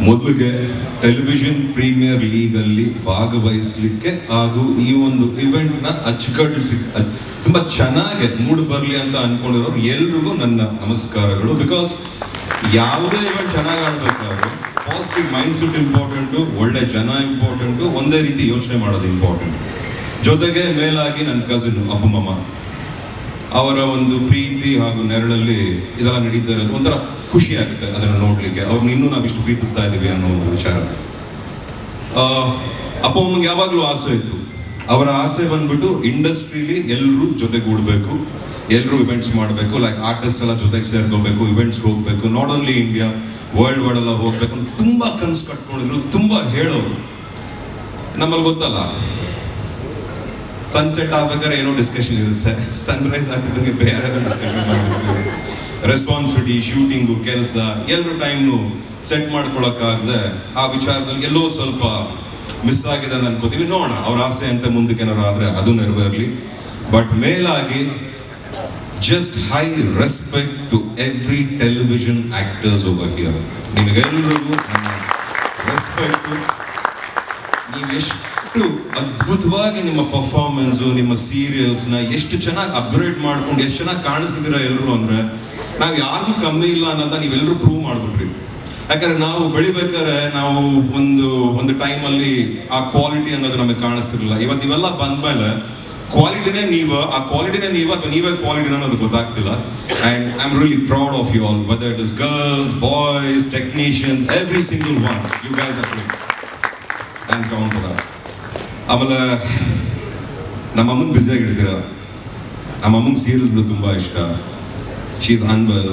ಮೊದಲಿಗೆ television premier league ಅಲ್ಲಿ ಭಾಗವಹಿಸಲಿಕ್ಕೆ ಹಾಗೂ ಈ ಒಂದು ಇವೆಂಟ್ನ ಅಚ್ಚುಕಟ್ಟಿಸಿ ತುಂಬಾ ಚೆನ್ನಾಗಿ ಮೂಡ್ ಬರಲಿ ಅಂತ ಅನ್ಕೊಂಡಿರೋರು ಎಲ್ರಿಗೂ ನನ್ನ ನಮಸ್ಕಾರಗಳು. ಬಿಕಾಸ್ ಯಾವುದೇ ಇವೆಂಟ್ ಚೆನ್ನಾಗಿ ಆಡ್ಬೇಕಾದ್ರೆ ಪಾಸಿಟಿವ್ ಮೈಂಡ್ ಸೆಟ್ ಇಂಪಾರ್ಟೆಂಟು ಒಳ್ಳೆ ಜನ ಇಂಪಾರ್ಟೆಂಟು ಒಂದೇ ರೀತಿ ಯೋಚನೆ ಮಾಡೋದು ಇಂಪಾರ್ಟೆಂಟ್ ಜೊತೆಗೆ ಮೇಲಾಗಿ ನನ್ನ ಕಸಿನ್ ಅಪ್ಪಮಮ್ಮ ಅವರ ಒಂದು ಪ್ರೀತಿ ಹಾಗೂ ನೆರಳಲ್ಲಿ ಇದೆಲ್ಲ ನಡೀತಾ ಇರೋದು. ಒಂಥರ ಖುಷಿ ಆಗುತ್ತೆ ಅದನ್ನು ನೋಡ್ಲಿಕ್ಕೆ. ಅವ್ರನ್ನ ಇನ್ನೂ ನಾವು ಇಷ್ಟು ಪ್ರೀತಿಸ್ತಾ ಇದ್ದೀವಿ ಅನ್ನೋ ಒಂದು ವಿಚಾರ. ಅಪ್ಪ ಅಮ್ಮಂಗೆ ಯಾವಾಗಲೂ ಆಸೆ ಇತ್ತು. ಅವರ ಆಸೆ ಬಂದ್ಬಿಟ್ಟು ಇಂಡಸ್ಟ್ರಿಲಿ ಎಲ್ಲರೂ ಜೊತೆಗೂಡಬೇಕು. ಎಲ್ಲರೂ ಇವೆಂಟ್ಸ್ ಮಾಡಬೇಕು. ಲೈಕ್ ಆರ್ಟಿಸ್ಟ್ ಎಲ್ಲ ಜೊತೆಗೆ ಸೇರ್ಕೋಬೇಕು ಇವೆಂಟ್ಸ್ಗೆ ಹೋಗ್ಬೇಕು. Not only India worldwide ಎಲ್ಲ ಹೋಗ್ಬೇಕು ತುಂಬಾ ಕನಸು ಕಟ್ಕೊಂಡಿದ್ರು, ತುಂಬಾ ಹೇಳೋರು. ನಮ್ಮಲ್ಲಿ ಗೊತ್ತಲ್ಲ. ಸನ್ಸೆಟ್ ಆಗ್ಬೇಕಾದ್ರೆ ಏನೋ ಡಿಸ್ಕಷನ್ ಇರುತ್ತೆ. ಸನ್ರೈಸ್ ಆಗ್ತಿದ್ದಂಗೆ ಬೇರೆ ಡಿಸ್ಕಷನ್ ಮಾಡ್ತಿರ್ತೀವಿ. ರೆಸ್ಪಾನ್ಸಿಬಿಲಿಟಿ ಶೂಟಿಂಗು ಕೆಲಸ ಎಲ್ಲರೂ ಟೈಮ್ನು ಸೆಟ್ ಮಾಡ್ಕೊಳಕ್ಕಾಗದೆ, ಆ ವಿಚಾರದಲ್ಲಿ ಎಲ್ಲೋ ಸ್ವಲ್ಪ ಮಿಸ್ ಆಗಿದೆ ಅಂತ ಅನ್ಕೋತೀವಿ. ನೋಡೋಣ, ಅವ್ರ ಆಸೆ ಅಂತ ಮುಂದಕ್ಕೆ ಏನಾರು ಆದರೆ ಅದು ನೆರವೇರಲಿ. ಬಟ್ ಮೇಲಾಗಿ just high respect to every television actors over here ನಿಮಗೆಲ್ಲರಿಗೂ ರೆಸ್ಪೆಕ್ಟು ನೀವು ಎಷ್ಟು ಅದ್ಭುತವಾಗಿ ನಿಮ್ಮ ಪರ್ಫಾರ್ಮೆನ್ಸು ನಿಮ್ಮ ಸೀರಿಯಲ್ಸ್ನ ಎಷ್ಟು ಚೆನ್ನಾಗಿ ಅಪ್ಗ್ರೇಡ್ ಮಾಡ್ಕೊಂಡು ಎಷ್ಟು ಚೆನ್ನಾಗಿ ಕಾಣಿಸ್ತಿದ್ದೀರಾ ಎಲ್ಲರೂ ಅಂದರೆ, ನಾವು ಯಾರಿಗೂ ಕಮ್ಮಿ ಇಲ್ಲ ಅನ್ನೋದನ್ನ ನೀವೆಲ್ಲರೂ ಪ್ರೂವ್ ಮಾಡಿಬಿಟ್ರಿ. ಯಾಕಂದ್ರೆ ನಾವು ಬೆಳಿಬೇಕಾದ್ರೆ ನಾವು ಒಂದು ಒಂದು ಟೈಮಲ್ಲಿ ಆ ಕ್ವಾಲಿಟಿ ಅನ್ನೋದು ನಮಗೆ ಕಾಣಿಸ್ತಿರಲಿಲ್ಲ. ಇವತ್ತು ಇವೆಲ್ಲ ಬಂದ್ಮೇಲೆ ಕ್ವಾಲಿಟಿನೇ ನೀವು, ಆ ಕ್ವಾಲಿಟಿನೇ ನೀವು ಅಥವಾ ನೀವೇ ಕ್ವಾಲಿಟಿನ ಅನ್ನೋದು ಗೊತ್ತಾಗ್ತಿಲ್ಲ. And I am really proud of you all whether it is girls boys technicians every single one you guys great thanks count for ಆಮೇಲೆ ನಮ್ಮ ಅಮ್ಮನ ಬ್ಯುಸಿಯಾಗಿ ಇಡ್ತೀರ ನಮ್ಮ ಅಮ್ಮಂಗೆ ಸೀರಿಯಲ್ಸ್ ತುಂಬ ಇಷ್ಟ. ಶೀಸ್ ಅನ್ಬಲ್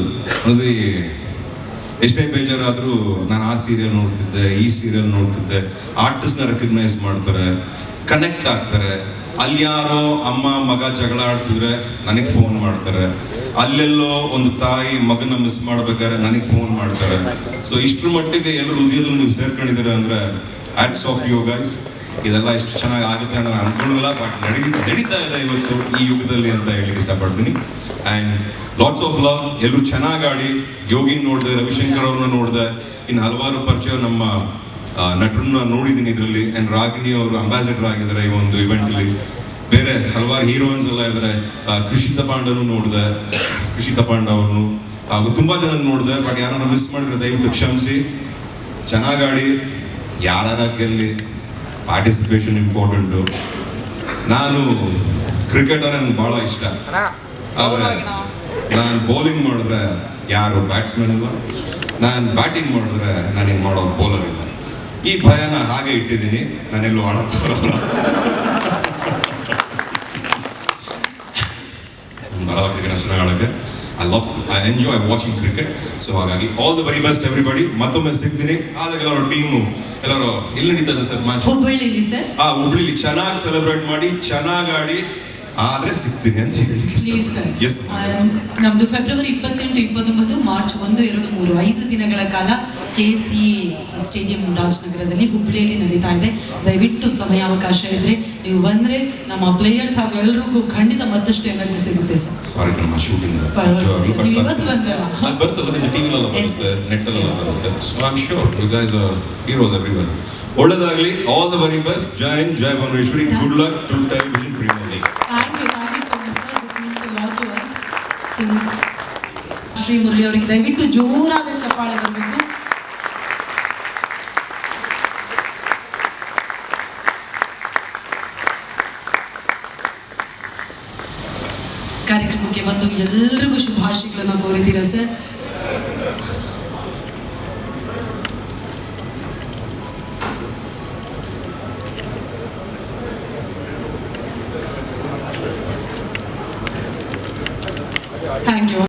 ಎಷ್ಟೇ ಎಷ್ಟೇ ಬೇಜಾರಾದರೂ ನಾನು ಆ ಸೀರಿಯಲ್ ನೋಡ್ತಿದ್ದೆ, ಈ ಸೀರಿಯಲ್ ನೋಡ್ತಿದ್ದೆ ಆರ್ಟಿಸ್ಟ್ನ ರೆಕಗ್ನೈಸ್ ಮಾಡ್ತಾರೆ ಕನೆಕ್ಟ್ ಆಗ್ತಾರೆ. ಅಲ್ಲಿ ಯಾರೋ ಅಮ್ಮ, ಮಗ ಜಗಳ ಆಡ್ತಿದ್ರೆ ನನಗೆ ಫೋನ್ ಮಾಡ್ತಾರೆ. ಅಲ್ಲೆಲ್ಲೋ ಒಂದು ತಾಯಿ ಮಗನ ಮಿಸ್ ಮಾಡ್ಬೇಕಾದ್ರೆ ನನಗೆ ಫೋನ್ ಮಾಡ್ತಾರೆ. ಸೊ ಇಷ್ಟ್ರ ಮಟ್ಟಿಗೆ ಎಲ್ಲರೂ ಹೃದಯದಲ್ಲಿ ನೀವು ಸೇರ್ಕೊಂಡಿದ್ದೀರ ಅಂದ್ರೆ ಆಟ್ಸ್ ಆಫ್ ಯು ಇದೆಲ್ಲ ಇಷ್ಟು ಚೆನ್ನಾಗಿ ಆಗುತ್ತೆ ಅಂತ ನಾನು ಅನ್ಕೊಂಡಿಲ್ಲ ಬಟ್ ನಡಿ, ನಡೀತಾ ಇದೆ ಇವತ್ತು ಈ ಯುಗದಲ್ಲಿ ಅಂತ ಹೇಳಲಿಕ್ಕೆ ಇಷ್ಟಪಡ್ತೀನಿ. ಆ್ಯಂಡ್ ಲಾಟ್ಸ್ ಆಫ್ ಲವ್ ಎಲ್ಲರೂ ಚೆನ್ನಾಗಿ ಆಡಿ ಯೋಗಿನ್ ನೋಡಿದೆ, ರವಿಶಂಕರ್ ಅವ್ರನ್ನ ನೋಡಿದೆ. ಇನ್ನು ಹಲವಾರು ಪರಿಚಯ ನಮ್ಮ ನಟರನ್ನ ನೋಡಿದ್ದೀನಿ ಇದರಲ್ಲಿ. ಆ್ಯಂಡ್ ರಾಗಿಣಿ ಅವರು ಅಂಬಾಸಿಡರ್ ಆಗಿದ್ದಾರೆ ಈ ಒಂದು ಇವೆಂಟಲ್ಲಿ ಬೇರೆ ಹಲವಾರು ಹೀರೋಯಿನ್ಸ್ ಎಲ್ಲ ಇದ್ದಾರೆ. ಕೃಷಿ ಕೃಷಿತ ಪಾಂಡನು ನೋಡಿದೆ. ಕೃಷಿತ ತಪಾಂಡ ಅವ್ರನ್ನು. ಹಾಗೂ ತುಂಬ ಜನ ನೋಡಿದೆ ಬಟ್ ಯಾರನ್ನ ಮಿಸ್ ಮಾಡಿದ್ರೆ ದಯವಿಟ್ಟು ಕ್ಷಮಿಸಿ. ಚೆನ್ನಾಗಿ ಆಡಿ ಯಾರ ಗೆಲ್ಲಿ ಪಾರ್ಟಿಸಿಪೇಷನ್ ಇಂಪಾರ್ಟೆಂಟು ನಾನು ಕ್ರಿಕೆಟ್ ನನಗೆ ಭಾಳ ಇಷ್ಟ ಆದರೆ ನಾನು ಬೌಲಿಂಗ್ ಮಾಡಿದ್ರೆ ಯಾರು ಬ್ಯಾಟ್ಸ್ಮನ್ ಇಲ್ಲ. ನಾನು ಬ್ಯಾಟಿಂಗ್ ಮಾಡಿದ್ರೆ ನನಗೆ ಮಾಡೋ ಬೌಲರ್ ಇಲ್ಲ. ಈ ಭಯನ ಹಾಗೆ ಇಟ್ಟಿದ್ದೀನಿ. ನಾನೆಲ್ಲೂ ಆಡೋಕ್ಕೆ ಬರೋಲ್ಲ ಬರಲ್ಲ ಕ್ರಿಕೆಟ್ ಅಷ್ಟು ಆಡೋಕ್ಕೆ. I love I enjoy watching cricket so ಹಾಗಾಗಿ all the very best everybody ಮತ್ತೊಮ್ಮೆ ಸಿಗ್ತೀನಿ. ಆದಾಗ ಎಲ್ಲರೂ ಟೀಮು ಎಲ್ಲರೂ ಇಲ್ಲಿ ನಡೀತಾ ಇದೆ ಸರ್ ಮ್ಯಾಚ್ ಹುಬ್ಬಳ್ಳಿಲಿ ಸರ್. ಆ ಹುಬ್ಳಿಲಿ ಚೆನ್ನಾಗಿ ಸೆಲೆಬ್ರೇಟ್ ಮಾಡಿ ಚೆನ್ನಾಗಿ ಆಡಿ ಆದ್ರೆ ಸಿಗ್ತೀನಿ ಅಂತ ಪ್ಲೀಸ್ ಸರ್ ಹೇಳಿ ಎಸ್ ನಮ್ದು ಫೆಬ್ರವರಿ ಇಪ್ಪತ್ತೆಂಟು ಇಪ್ಪತ್ತೊಂಬತ್ತು ಮಾರ್ಚ್ ಒಂದು ಎರಡು ಮೂರು ಐದು ದಿನಗಳ ಕಾಲ ಕೆ ಸಿ ಸ್ಟೇಡಿಯಂ ರಾಜನಗರದಲ್ಲಿ ಹುಬ್ಬಳ್ಳಿಯಲ್ಲಿ ನಡೀತಾ ಇದೆ. ದಯವಿಟ್ಟು ಸಮಯಾವಕಾಶ ಇದ್ರೆ ನೀವು ಬಂದ್ರೆ ನಮ್ಮ ಪ್ಲೇಯರ್ಸ್ ಹಾಗೂ ಎಲ್ಲರಿಗೂ ಖಂಡಿತ ಮತ್ತಷ್ಟು ಎನರ್ಜಿ ಸಿಗುತ್ತೆ ಸರ್. ಸಾರಿ ನಮ್ಮ ಶೂಟಿಂಗ್ ಪರವಾಗಿಲ್ಲ ಸರ್, ನೀವು ಇವತ್ತು ಬಂದ್ರಲ್ಲ? ಅದು ಬರ್ತಲ್ಲ ನಿಮಗೆ ಟಿವಿಲೆಲ್ಲ Yes, ಬರುತ್ತೆ ನೆಟ್ ಎಲ್ಲ ಬರುತ್ತೆ. So I am sure you guys are heroes everyone ಒಳ್ಳೆದಾಗಲಿ all the very best Joy Hind Jai Bhuvaneshwari good luck to television premier league thank you thank you so much sir this means lot to us Sunil Sri Murali ಅವರಿಗೆ ದಯವಿಟ್ಟು ಜೋರಾದ ಚಪ್ಪಾಳೆ ಬರಬೇಕು. ಕಾರ್ಯಕ್ರಮಕ್ಕೆ ಬಂದು ಎಲ್ರಿಗೂ ಶುಭಾಶಯಗಳನ್ನು ಕೋರಿದ್ದೀರಾ sir? Thank you